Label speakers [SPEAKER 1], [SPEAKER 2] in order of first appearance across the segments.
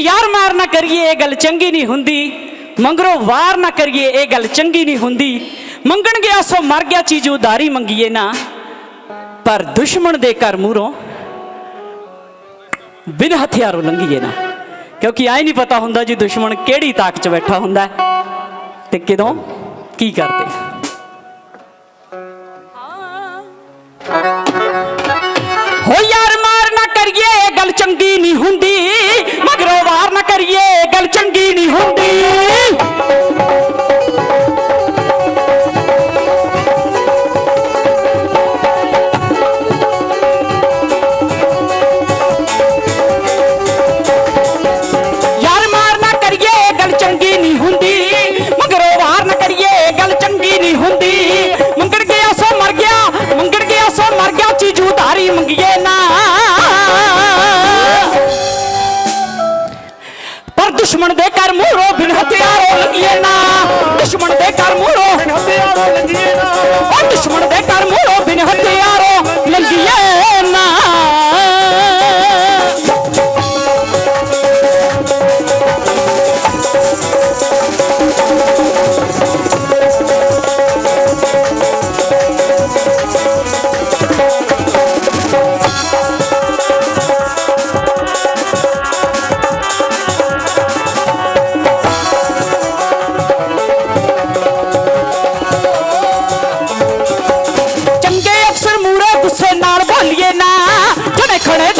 [SPEAKER 1] ਯਾਰ ਮਾਰ ਨਾ ਕਰੀਏ, ਇਹ ਗੱਲ ਚੰਗੀ ਨਹੀਂ ਹੁੰਦੀ। ਮੰਗਰੋ ਵਾਰ ਨਾ ਕਰੀਏ, ਇਹ ਗੱਲ ਚੰਗੀ ਨਹੀਂ ਹੁੰਦੀ। ਮੰਗਣ ਗਿਆ ਸੋ ਮਰ ਗਿਆ, ਚੀਜ਼ ਉਦਾਰੀ ਮੰਗੀਏ ਨਾ। ਪਰ ਦੁਸ਼ਮਣ ਦੇ ਘਰ ਮੂਹਰੋਂ ਬਿਨ ਹਥਿਆਰੋਂ ਲੰਘੀਏ ਨਾ। ਕਿਉਂਕਿ ਆਈ ਨਹੀਂ ਪਤਾ ਹੁੰਦਾ ਜੀ ਦੁਸ਼ਮਣ ਕਿਹੜੀ ਤਾਕ 'ਚ ਬੈਠਾ ਹੁੰਦਾ ਤੇ ਕਿਦੋਂ, ਕੀ ਕਰਦੇ। ਗੱਲ ਚੰਗੀ ਨਹੀਂ ਹੁੰਦੀ ਮਗਰੋਂ ਵਾਰ ਪਰ ਦੁਸ਼ਮਣ ਦੇ ਘਰ ਮੂਹਰੋਂ ਬਿਨ ਹਥਿਆਰੋਂ ਲੱਗੀਏ ਨਾ ਦੁਸ਼ਮਣ ਜਿਹੜੇ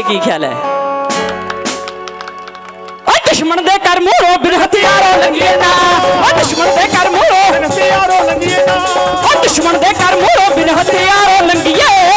[SPEAKER 1] ਬਾਰੇ ਕੀ ਖਿਆਲ ਹੈ? ਓ ਦੁਸ਼ਮਣ ਦੇ ਕਰ ਮੂਹਰੋਂ ਬਿਨ ਹਥਿਆਰੋਂ ਲੰਘੀਏ ਨਾ। ਓ ਦੁਸ਼ਮਣ ਦੇ ਕਰ ਮੂਹਰੋਂ ਬਿਨ ਹਥਿਆਰੋਂ
[SPEAKER 2] ਲੰਗੀਏ ਨਾ।
[SPEAKER 1] ਓ ਦੁਸ਼ਮਣ ਦੇ ਕਰ ਮੂਹਰੋਂ ਬਿਨ ਹਥਿਆਰੋਂ ਲੰਘੀਏ।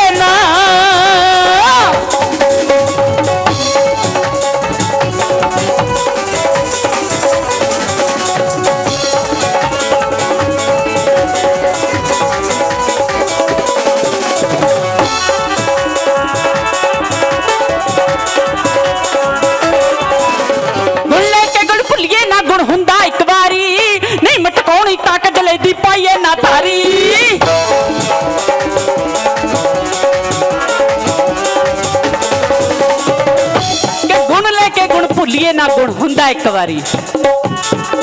[SPEAKER 1] ਭੁੱਲੀਏ ਗੁਣ ਹੁੰਦਾ ਇੱਕ ਵਾਰੀ।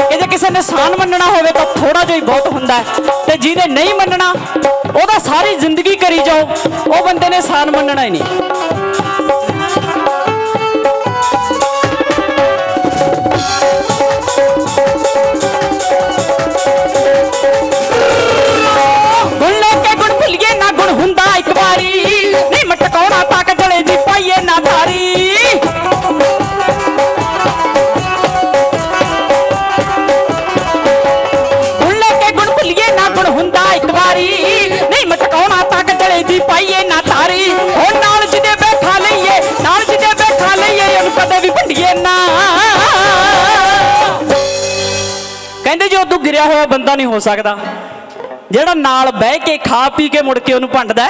[SPEAKER 1] ਕਿ ਜੇ ਕਿਸੇ ਨੇ ਸਾਨ ਮੰਨਣਾ ਹੋਵੇ ਤਾਂ ਥੋੜਾ ਜਿਹਾ ਹੀ ਬਹੁਤ ਹੁੰਦਾ ਤੇ ਜਿਹਨੇ ਨਹੀਂ ਮੰਨਣਾ, ਉਹਦਾ ਸਾਰੀ ਜ਼ਿੰਦਗੀ ਕਰੀ ਜਾਓ, ਉਹ ਬੰਦੇ ਨੇ ਸਾਨ ਮੰਨਣਾ ਹੀ ਨਹੀਂ। ਪਿਆਰੀ ਨਹੀਂ ਮਟਕਾਉਣਾ ਤੱਕ ਗਲੇ ਦੀ ਪਾਈਏ ਨਾ ਤਾਰੀ। ਉਹ ਨਾਲ ਜਿਹਦੇ ਬੈਠਾ ਲਈਏ ਨਾਲ ਜਿਹਦੇ ਬੈਠਾ ਲਈਏ ਉਹਨੂੰ ਕਦੇ ਵੀ ਭੰਡੀਏ ਨਾ। ਕਹਿੰਦੇ ਜੋ ਤੂੰ ਗਿਰਿਆ ਹੋਇਆ ਬੰਦਾ ਨਹੀਂ ਹੋ ਸਕਦਾ। ਜਿਹੜਾ ਨਾਲ ਬਹਿ ਕੇ ਖਾ ਪੀ ਕੇ ਮੁੜ ਕੇ ਉਹਨੂੰ ਭੰਡਦਾ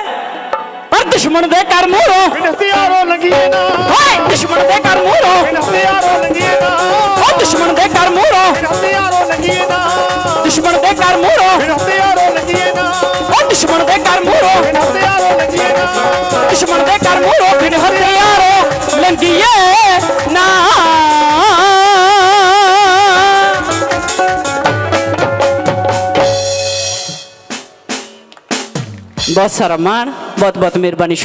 [SPEAKER 1] ਪਰ ਦੁਸ਼ਮਣ ਦੇ ਕਰ ਮੂਹਰੋਂ
[SPEAKER 2] ਨਸਤਿਆਰੋਂ ਲੰਗੀਏ ਨਾ।
[SPEAKER 1] ਓਏ ਦੁਸ਼ਮਣ ਦੇ ਕਰ ਮੂਹਰੋਂ ਨਸਤਿਆਰੋਂ
[SPEAKER 2] ਲੰਗੀਏ
[SPEAKER 1] ਨਾ। ਓ ਦੁਸ਼ਮਣ ਦੇ ਕਰ ਮੂਹਰੋਂ ਨਸਤਿਆਰੋਂ
[SPEAKER 2] ਲੰਗੀਏ ਨਾ।
[SPEAKER 1] ਦੁਸ਼ਮਣ ਦੇ ਕਰ ਮੂਹਰੋਂ ਨਸਤਿਆਰੋਂ ਦੁਸ਼ਮਣ ਦੇ ਘਰ ਮੂਰੋ ਫਿਨ ਹਥਿਆਰੋ
[SPEAKER 2] ਲੰਗੀਏ
[SPEAKER 1] ਦੁਸ਼ਮਣ ਦੇ ਘਰ ਮੂਰੋ ਫਿਨ ਹਥਿਆਰੋ ਲੰਗੀਏ ਨਾ। बहुत सारा मान बहुत बहुत मेहरबानी